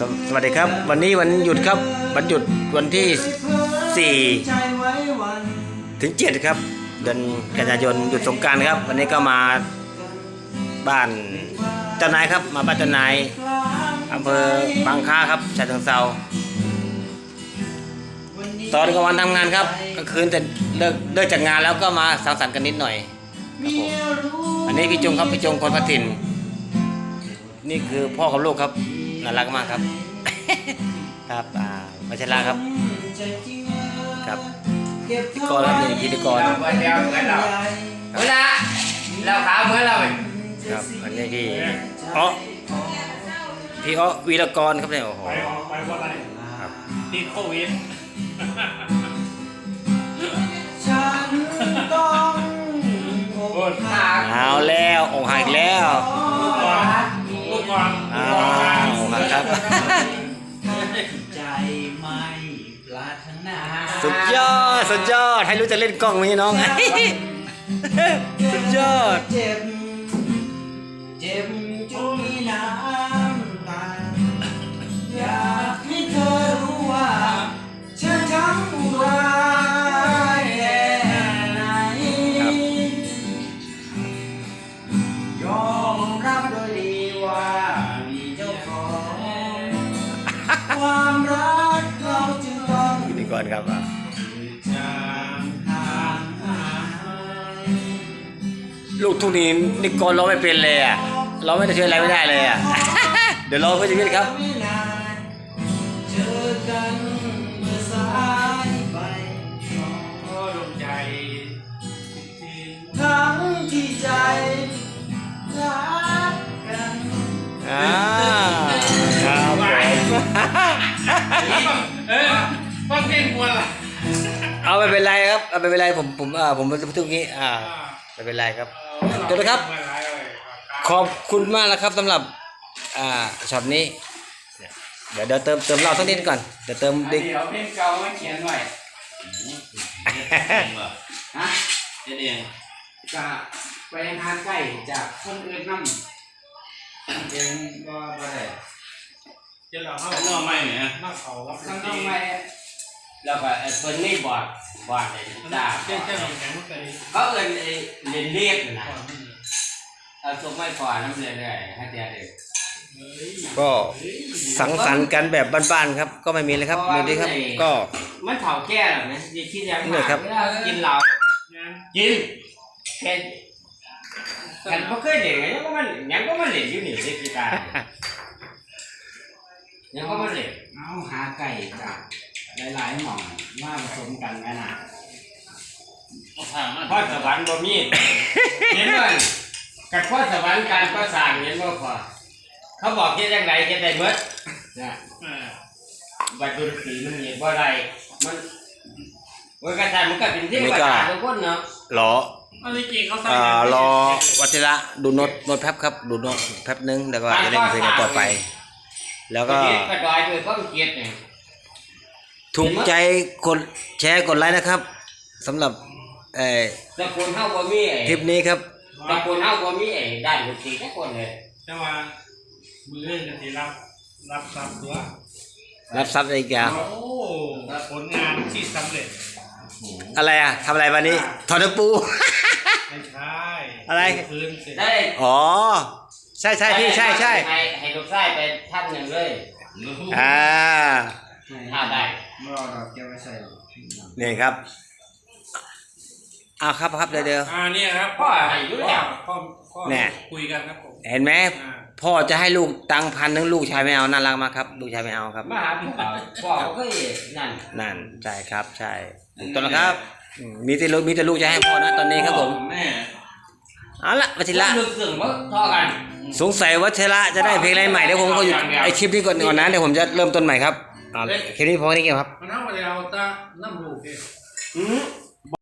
สวสวัสดีครับ วันนี้วันหยุดครับ วันหยุดวันที่ 4 ถึง 7 ครับ เดือนกันยายนหยุดสงกรารครับ วันนี้ก็มาบ้านเจ้านายครับ มาบ้านเจ้านายอำเภอบางค้าครับชายทางเซาตอนกลางวันทำงานครับกลางคืนแต่เลิกเลิกจากงานแล้วก็มาสังสรรค์กันนิดหน่อยครับผมอันนี้พี่จงครับพี่จงคนพัถิ่นนี่คือพ่อกับลูกครับ น่ารักมากครับ ครับอ่าวัชระครับครับพิธีกรครับนี่พิธีกรเหมือนเดียวเหมือนเราเหมือนละเราขาวเหมือนเราไหมครับอันนี้พี่อ๋อพี่อ๋อวีรกรครับเนี่ยโอ้โหไปออกไปว่าอะไรครับติดโควิดฉันต้องโอ้ยหาเอาแล้วอกหักอีกแล้ว ใจไม่ปรารถนาสุดยอด สุดยอด ให้รู้จะเล่นกล้องไหมน้อง สุดยอด เจ็บ เจ็บ ครับอะจางห่างหายลูกทุ่งนี้นี่กรร้องไม่เป็นเลยอะร้องไม่ได้ช่วยอะไรไม่ได้เลยอะเดี๋ยวรอเพื่อนชีวิตครับไม่นานเจอกันเมื่อสายไปโอ้ดวงใจ ครับเอาไม่เป็นไรผมผมอ่าผมเป็นทุกงี้ อ่าไม่เป็นไรครับ เดี๋ยวนะครับ ขอบคุณมากนะครับสำหรับอ่าช็อตนี้ เดี๋ยวเดี๋ยวเติมเติมเหล้าสักนิดก่อนเดี๋ยวเติมดิเดี๋ยวเพลงเก่ามาเขียนไว้ฮะเจ๊เองจะไปหาใกล้จากคนอื่นนำเองก็บ่ได้เจ๊เราเข้าข้างนอกไม่เนี่ยหน้าเขารับข้างนอกไม่แล้วก็ไอ้เพิ่นนี่บอด บอดไอ้จ้าเจ๊เจ๊เราแข็งใจเขาเอิ้นไอ้เรียนเรียกนะก่อนนี่เอาส่งไม่พอน้ำเรื่อยๆให้เดี๋ยวเด็กเฮ้ยก็สังสรรค์กันแบบบ้านๆครับ ก็ไม่มีเลยครับดูดิครับ ก็มันเผาแก่หรอนะอย่าคิดอย่างเนี่ยครับเวลากินเหล้างั้นกินแค่กันบ่เคยเล่นไงยังก็มันยังก็มันเล่นอยู่นี่เด็กกีตาร์ยังก็มันเล่นเอาหาไก่จาก หลายๆหม่องมาผสมกันกันน่ะเอาทางมาพ่อสวรรค์บ่มีเห็นบ่กับพ่อสวรรค์การก็สร้างเห็นบ่พอเขาบอกเฮ็ดจังไดเฮ็ดได้เบิดนะเออบัดดนตรีมันเฮ็ดบ่ได้มันว่ากันได้มันก็เป็นเทวดาทุกคนเนาะรออันนี้จริงเขาใส่อ่ารอวัชระดูโน้ตโน้ตแป๊บครับ ดูโน้ตแป๊บนึงแล้วก็จะเล่นเพลงกันต่อไป แล้วก็เฮ็ดก็ดอยด้วยความเกลียดนี่ ถูกใจกดแชร์กดไลค์นะครับสำหรับเอ่อแต่คนเฮาบ่มีไอ้คลิปนี้ครับแต่คนเฮาบ่มีไอ้ด้านดนตรีทุกคนเลยจังหวะมือเล่นกันทีรับรับทรัพย์ตัวรับทรัพย์อะไรอีกอย่างโอ้ผลงานที่สำเร็จอะไรอะทำอะไรวันนี้ ถอดตะปู ไม่ใช่อะไร คืนเสร็จได้อ๋อ ใช่ใช่พี่ใช่ใช่ให้ให้ลูกชายไปท่านหนึงเลย อ่าอ่าได้ รอดอกเก็บไว้ใส่นี่ครับเอาครับครับเดี๋ยวเดี๋ยว อ่าเนี่ยครับพ่อให้อยู่แล้วพ่อพ่อแน่คุยกันครับผมเห็นไหมอ่าพ่อจะให้ลูกตังค์พันนึงลูกชายไม่เอาน่ารักมากครับ ลูกชายไม่เอาครับ มาหาพ่อพ่อก็นั่นนั่นใช่ครับใช่ถูกต้องแล้วครับอืมมีแต่ลูกมีแต่ลูกจะให้พ่อนะตอนนี้ครับผมแม่เอาละวัชิระลึกซึ้งบ่เท่อกัน สงสัยวัชระจะได้เพลงอะไรใหม่เดี๋ยวผมก็หยุดไอคลิปนี้ก่อนก่อนนะเดี๋ยวผมจะเริ่มต้นใหม่ครับเอาละคลิปนี้พอแค่นี้ครับมันเอาไปเอา